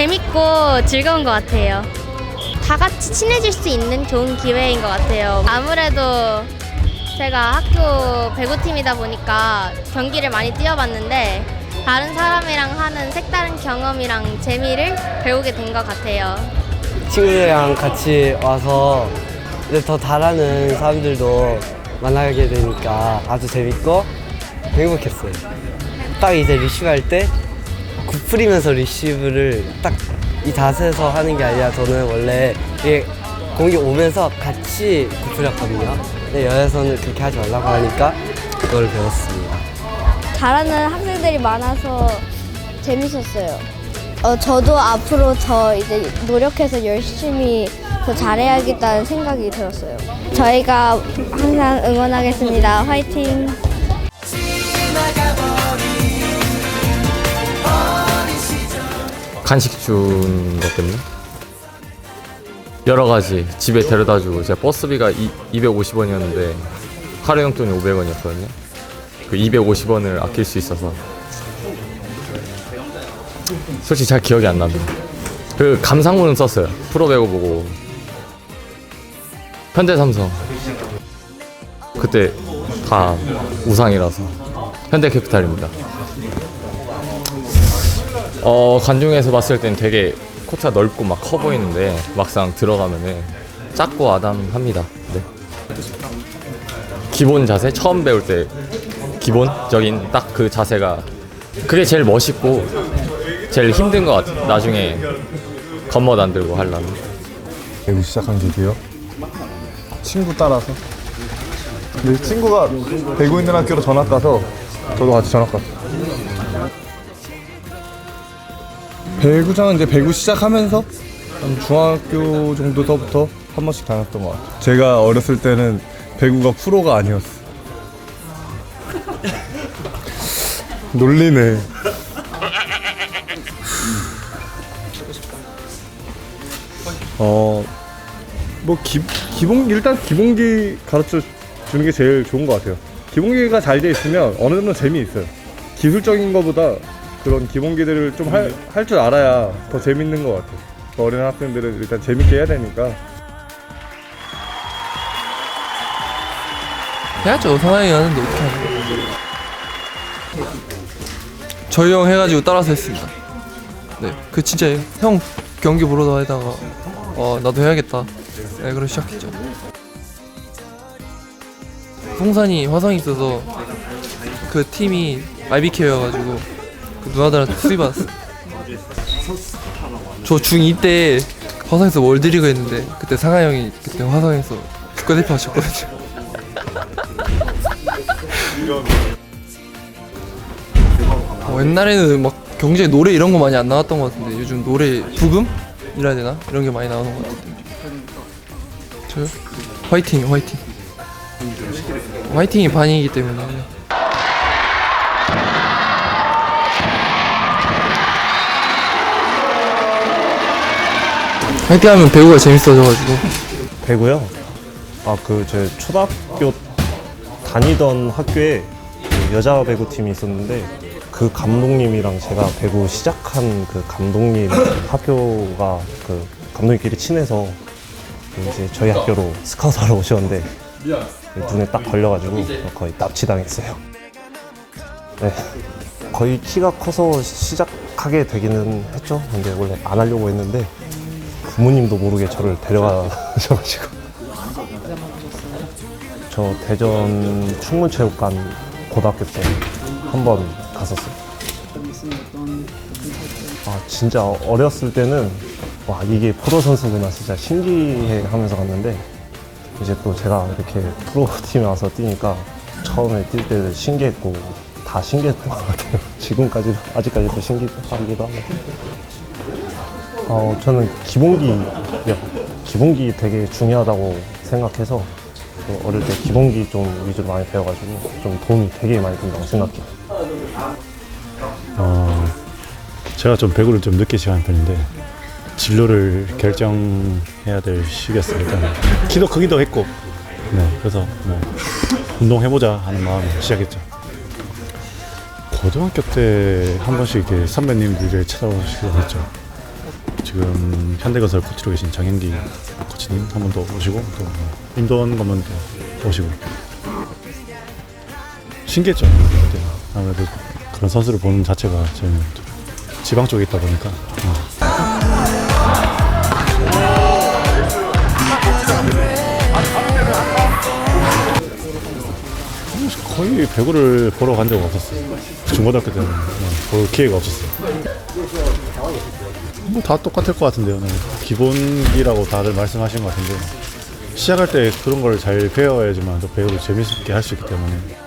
재밌고 즐거운 것 같아요. 다 같이 친해질 수 있는 좋은 기회인 것 같아요. 아무래도 제가 학교 배구팀이다 보니까 경기를 많이 뛰어봤는데 다른 사람이랑 하는 색다른 경험이랑 재미를 배우게 된 것 같아요. 친구들이랑 같이 와서 이제 더 잘하는 사람들도 만나게 되니까 아주 재밌고 행복했어요. 딱 이제 리시브 할때 굽풀이면서 리시브를 딱 이 자세에서 하는 게 아니라 저는 원래 이게 공이 오면서 같이 굽풀였거든요. 근데 여기서는 그렇게 하지 말라고 하니까 그걸 배웠습니다. 잘하는 학생들이 많아서 재밌었어요. 어, 저도 앞으로 더 이제 노력해서 열심히 더 잘해야겠다는 생각이 들었어요. 저희가 항상 응원하겠습니다. 화이팅! 간식 준 것 때문에 여러 가지 집에 데려다 주고 제가 버스비가 250원이었는데 하루 용돈이 500원이었거든요. 그 250원을 아낄 수 있어서 솔직히 잘 기억이 안 납니다. 그 감상문은 썼어요. 프로배구 보고 현대삼성 그때 다 우상이라서 현대캐피탈입니다. 어 관중에서 봤을 땐 되게 코트가 넓고 막 커 보이는데 막상 들어가면은 작고 아담합니다. 네. 기본 자세 처음 배울 때 기본적인 딱 그 자세가 그게 제일 멋있고 제일 힘든 것 같아. 나중에 겉멋 안 들고 하려면. 배구 시작한 계기요? 친구 따라서. 근데 친구가 배구 있는 학교로 전학 가서 저도 같이 전학 갔어요. 배구장은 이제 배구 시작하면서 한 중학교 정도서부터 한 번씩 다녔던 것 같아요. 제가 어렸을 때는 배구가 프로가 아니었어. 놀리네. 어, 뭐 기, 기본 일단 기본기 가르쳐 주는 게 제일 좋은 것 같아요. 기본기가 잘 돼 있으면 어느 정도 재미 있어요. 기술적인 것보다 그런 기본기들을 좀할줄 알아야 더 재밌는 것 같아요. 어린 학생들은 일단 재밌게 해야 되니까 해야죠. 상황이 가는데 어떻게 하는 거예요? 저희 형 해가지고 따라서 했습니다. 네, 그 진짜 형 경기 보러 다니다가 어 나도 해야겠다. 네, 그러 시작했죠. 풍산이 화성이 있어서 그 팀이 IBK여가지고 그 누나들한테 수위 받았어. 저 중2 때 화성에서 월드리그 했는데 그때 상하 형이 그때 화성에서 국가대표 하셨거든요. 어, 옛날에는 막 경제 노래 이런 거 많이 안 나왔던 것 같은데 요즘 노래 부금이라 되나 이런 게 많이 나오는 것 같은데 저요? 화이팅 화이팅 화이팅이 반이기 때문에 화이팅하면 배우가 재밌어져가지고 배구요? 아 그 제 초등학교 다니던 학교에 그 여자 배구 팀이 있었는데 그 감독님이랑 제가 배구 시작한 그 감독님 학교가 그 감독님끼리 친해서 그 이제 저희 학교로 스카우트하러 오셨는데 눈에 딱 걸려가지고 거의 납치당했어요. 네. 거의 키가 커서 시작하게 되기는 했죠. 근데 원래 안 하려고 했는데 부모님도 모르게 저를 데려가셔가지고 저 대전 충문체육관 고등학교 때 한 번 갔었어요. 아 진짜 어렸을 때는 와 이게 프로 선수구나 진짜 신기해 하면서 갔는데 이제 또 제가 이렇게 프로 팀에 와서 뛰니까 처음에 뛸 때는 신기했고 다 신기했던 것 같아요. 지금까지도 아직까지도 신기하기도 하고. 어, 저는 기본기, 기본기 되게 중요하다고 생각해서 그 어릴 때 기본기 좀 위주로 많이 배워가지고 좀 도움이 되게 많이 된다고 생각해요. 어, 제가 좀 배구를 좀 늦게 시작한 편인데 진로를 결정해야 될 시기였으니까 키도 크기도 했고 네, 그래서 뭐 운동해보자 하는 마음으로 시작했죠. 고등학교 때 한 번씩 이렇게 선배님들을 찾아오시곤 했죠. 지금 현대건설 코치로 계신 장현기 코치님 한 번 더 오시고 또 임도원 감독 또 오시고 신기했죠. 그때. 아무래도 그런 선수를 보는 자체가 저희는 좀 지방 쪽에 있다 보니까 어. 거의 배구를 보러 간 적 없었어요. 중고등학교 때는 어, 볼 기회가 없었어요. 뭐 다 똑같을 것 같은데요. 네. 기본기라고 다들 말씀하신 것 같은데 시작할 때 그런 걸 잘 배워야지만 또 배우를 재밌게 할 수 있기 때문에